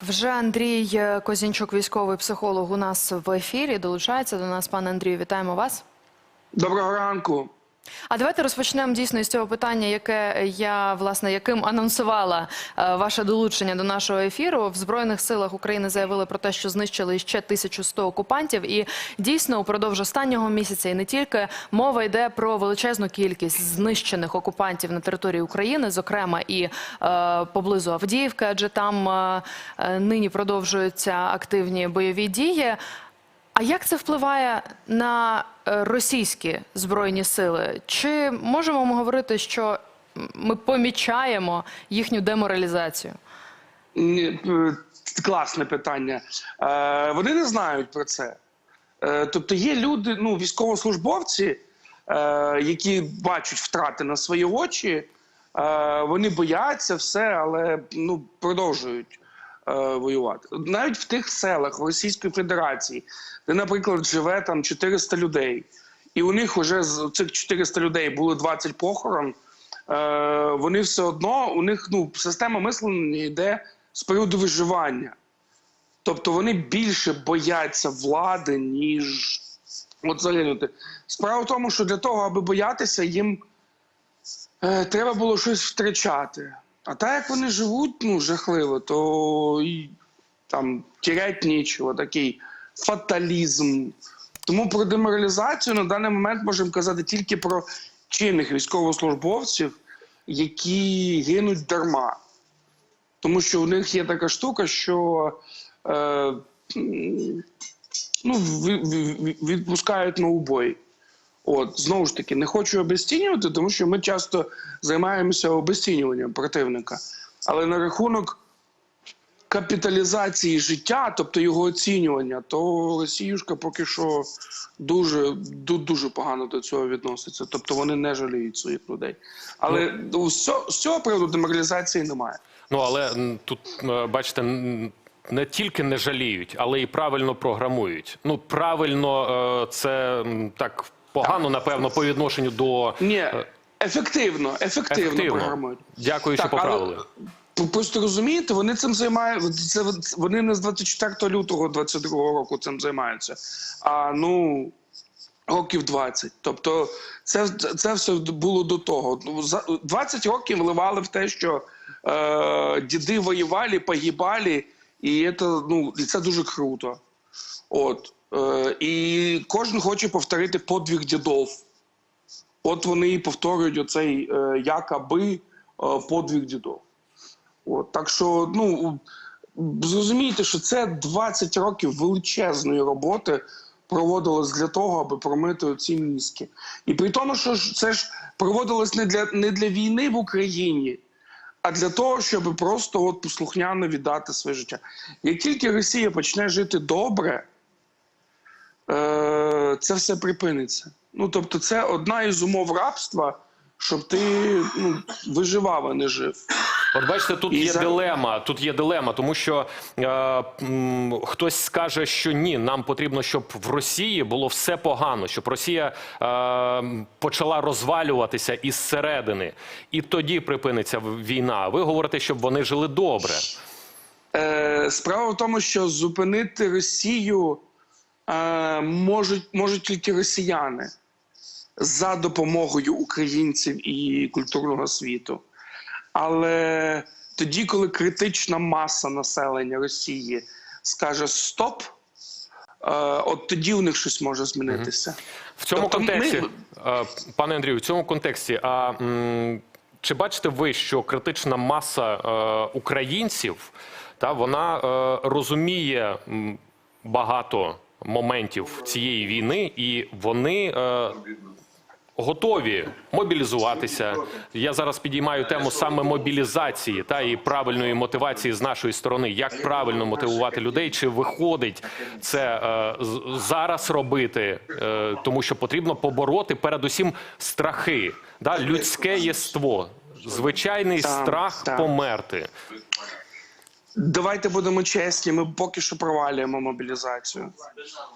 Вже Андрій Козінчук, військовий психолог, у нас в ефірі. Долучається до нас. Пане Андрію, вітаємо вас. Доброго ранку. А давайте розпочнемо дійсно із цього питання, яке я власне яким анонсувала е, ваше долучення до нашого ефіру. В збройних силах України заявили про те, що знищили ще 1100 окупантів, і дійсно упродовж останнього місяця і не тільки мова йде про величезну кількість знищених окупантів на території України, зокрема і е, поблизу Авдіївки, адже там е, е, нині продовжуються активні бойові дії. А як це впливає на російські збройні сили? Чи можемо ми говорити, що ми помічаємо їхню деморалізацію? Е, Класне питання. Е, Вони не знають про це. Е, Тобто є люди, ну, військовослужбовці, е, які бачать втрати на свої очі, е, вони бояться все, але ну, продовжують е, воювати. Навіть в тих селах Російської Федерації, де, наприклад, живе там 400 людей, і у них вже з цих 400 людей було 20 похорон. Е, вони все одно, у них ну, система мислення йде з приводу виживання. Тобто вони більше бояться влади, ніж от загинути. Справа в тому, що для того, аби боятися, їм е, треба було щось втрачати. А так як вони живуть ну, жахливо, то і, там тірять нічого, такий фаталізм. Тому про деморалізацію на даний момент можемо казати тільки про чинних військовослужбовців, які гинуть дарма. Тому що у них є така штука, що е, ну, відпускають на убой. От, знову ж таки, не хочу обесцінювати, тому що ми часто займаємося обесцінюванням противника. Але на рахунок капіталізації життя, тобто його оцінювання, то Росіюшка поки що дуже, дуже погано до цього відноситься. Тобто вони не жаліють своїх людей. Але ну, з цього- з цього приводу деморалізації немає. Ну але тут бачите, не тільки не жаліють, але і правильно програмують. Ну правильно, е, це так погано, напевно, по відношенню до Ні, е, ефективно, ефективно, ефективно. програмують. Дякую, що Так, але поправили. ви Просто розумієте, вони цим займаються. Це вони не з 24 лютого 22 року цим займаються. А ну років 20. Тобто, це, це все було до того. Ну, за 20 років вливали в те, що е, діди воювали, погибали, і це, ну, і це дуже круто. От. Е, і кожен хоче повторити подвиг дідов. От вони і повторюють оцей е, якоби е, подвиг дідов. От, так що, ну зрозумійте, що це 20 років величезної роботи проводилось для того, аби промити ці мізки. І при тому, що це ж проводилось не для, не для війни в Україні, а для того, щоб просто от послухняно віддати своє життя. Як тільки Росія почне жити добре, це все припиниться. Ну тобто, це одна із умов рабства, щоб ти ну, виживав, а не жив. От бачите, тут є за- дилема. Тут є дилема, тому що е, м, хтось скаже, що ні, нам потрібно, щоб в Росії було все погано, щоб Росія е, почала розвалюватися із середини, і тоді припиниться війна. Ви говорите, щоб вони жили добре. Е, справа в тому, що зупинити Росію е, можуть, можуть тільки росіяни за допомогою українців і культурного світу. Але тоді, коли критична маса населення Росії скаже стоп, е, от тоді у них щось може змінитися. В цьому Тобто контексті, е, пане Андрію, в цьому контексті, а м, чи бачите ви, що критична маса е, українців та вона е, розуміє багато моментів цієї війни, і вони е, готові мобілізуватися? Я зараз підіймаю тему саме мобілізації та і правильної мотивації з нашої сторони. Як правильно мотивувати людей? Чи виходить це е, зараз робити? Е, тому що потрібно побороти передусім страхи, да, людське єство, звичайний страх померти. Давайте будемо чесні. Ми поки що провалюємо мобілізацію.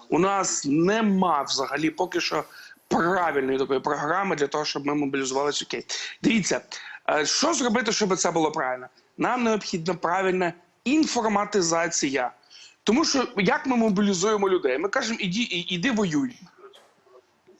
У нас нема взагалі поки що правильної такої програми для того, щоб ми мобілізувалися. Окей, дивіться, е, що зробити, щоб це було правильно? Нам необхідно правильне інформатизація. Тому що як ми мобілізуємо людей? Ми кажемо, іди, іди воюй.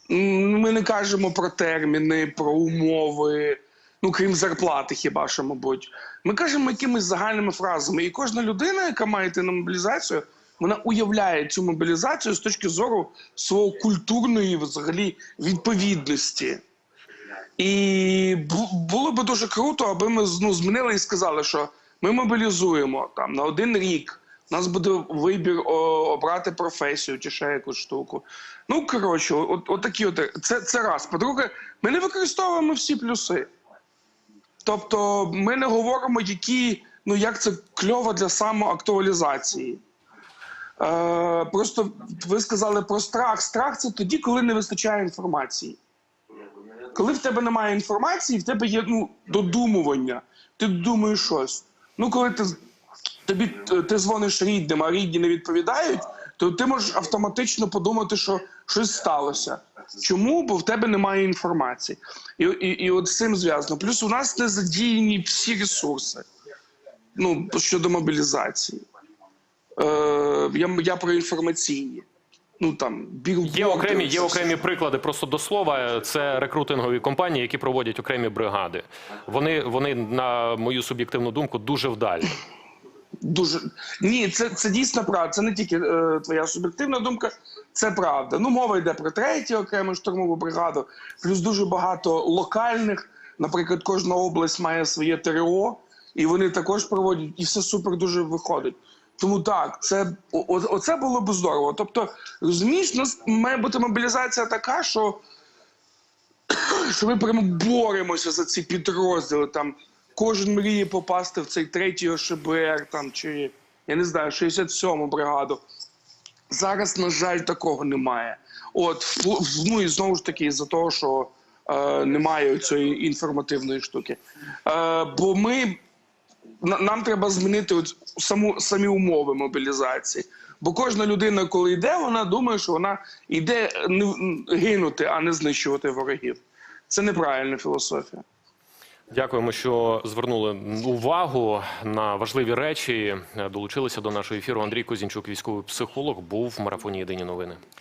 Ми не кажемо про терміни, про умови, ну крім зарплати, хіба що, мабуть. Ми кажемо якимись загальними фразами. І кожна людина, яка має йти на мобілізацію, вона уявляє цю мобілізацію з точки зору свого культурної взагалі відповідності. І було би дуже круто, аби ми ну, змінили і сказали, що ми мобілізуємо там на один рік. У нас буде вибір о, обрати професію чи ще якусь штуку. Ну коротше, от, от такі от це, це раз. По-друге, ми не використовуємо всі плюси. Тобто, ми не говоримо, які ну як це кльово для самоактуалізації. Е, просто ви сказали про страх. Страх це тоді, коли не вистачає інформації. Коли в тебе немає інформації, в тебе є ну, додумування, ти думаєш щось. Ну, коли ти тобі ти дзвониш рідним, а рідні не відповідають, то ти можеш автоматично подумати, що щось сталося. Чому? Бо в тебе немає інформації. І, і, і от з цим зв'язано. Плюс у нас не задіяні всі ресурси ну, щодо мобілізації. Е, я, я про інформаційні. Ну там Є окремі, є окремі приклади. Просто до слова, це рекрутингові компанії, які проводять окремі бригади. Вони, вони на мою суб'єктивну думку, дуже вдалі. Дуже ні, це, це дійсно правда. Це не тільки е, твоя суб'єктивна думка, це правда. Ну, мова йде про третю окрему штурмову бригаду, плюс дуже багато локальних. Наприклад, кожна область має своє ТРО, і вони також проводять, і все супер дуже виходить. Тому так, це о- оце було б здорово. Тобто, розумієш, нас має бути мобілізація така, що що ми прямо боремося за ці підрозділи. Там кожен мріє попасти в цей третій ОШБР, там чи я не знаю, 67-му бригаду. Зараз, на жаль, такого немає. От ну і знову ж таки, за того, що е, немає цієї інформативної штуки. Е, бо ми нам треба змінити от саму самі умови мобілізації. Бо кожна людина, коли йде, вона думає, що вона йде гинути, а не знищувати ворогів. Це неправильна філософія. Дякуємо, що звернули увагу на важливі речі. Долучилися до нашого ефіру. Андрій Козінчук, військовий психолог, був в марафоні Єдині новини.